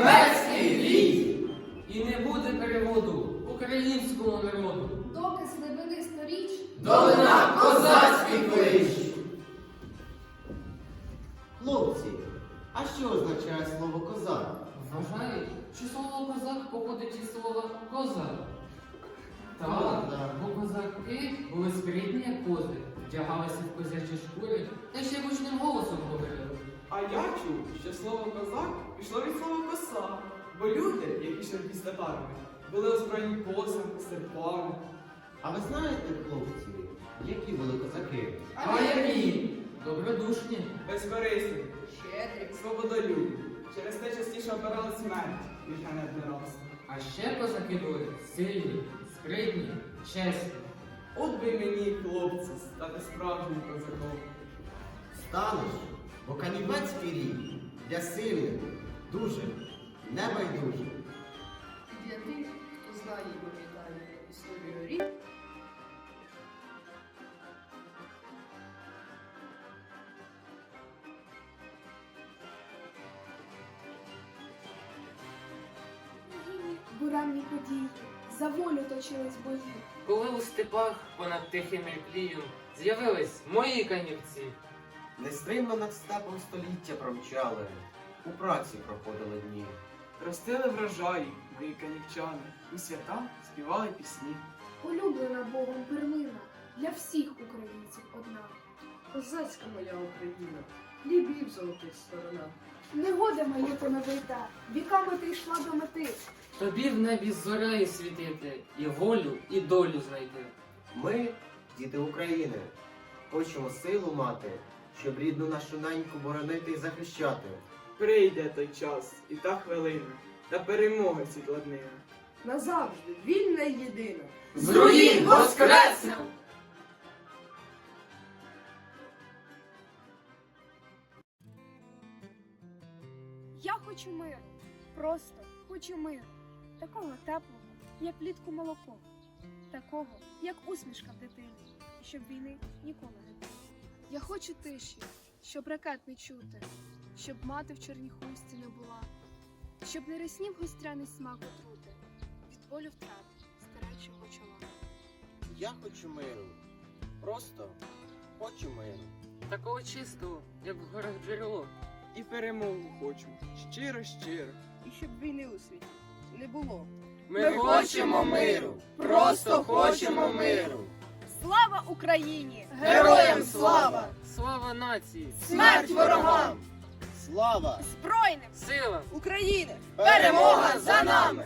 канівецький рій. І не буде переводу українському народу. Доки з глибини сторіч Долина козацький клич. Хлопці, а що означає слово козак? Вважають, що слово козак походить із слова коза. Так, бо козаки були спритні як кози, вдягалися в козячі шкури та ще гучним голосом говорили. А я чув, що слово козак пішло від слова коса, бо люди, які йшли під татарами, були озброєні косами, серпами. А ви знаєте, хлопці, які були козаки? А які? Добродушні. безкорисні, щедрі, свободолюбні. Через те частіше обирали смерть, ніж ганебне рабство. А ще козаки були сильні, спритні, чесні. От би мені, хлопці, стати справжнім козаком. Станеш, бо канівецький рій для сильних дуже небайдужих. Для тих, хто знає і пам'ятає історію рік, буремні події, за волю точились бої. Коли у степах понад тихим Ірклієм з'явились мої канівці. Нестримно над степом століття промчали, у праці проходили дні. Ростили врожаї, мої канівчани, у свята співали пісні. Улюблена Богом перлина, для всіх українців одна. козацька моя Україна, хлібів золотих сторона. Негода моя поновита, віками ти йшла до мети. Тобі в небі зорею світити, і волю, і долю знайти. Ми, діти України, хочемо силу мати, щоб рідну нашу неньку боронити і захищати. Прийде той час і та хвилина, та перемога світладнина. Назавжди вільна й єдина. З руїн воскреснем. Я хочу миру, просто хочу миру. Такого теплого, як влітку молоко. Такого, як усмішка в дитини, щоб війни ніколи не було. Я хочу тиші, щоб ракет не чути, щоб мати в чорній хусті не була, щоб не реснів гостряний смак отрути, від болю втрат старечого чола. Я хочу миру. Просто хочу миру. Такого чистого, як в горах джерело. І перемогу хочу, щиро, щиро. І щоб війни у світі не було. Ми хочемо миру. Просто хочемо миру. Слава Україні! Героям слава! Слава нації! Смерть ворогам! Слава! Збройним! силам України! Перемога за нами!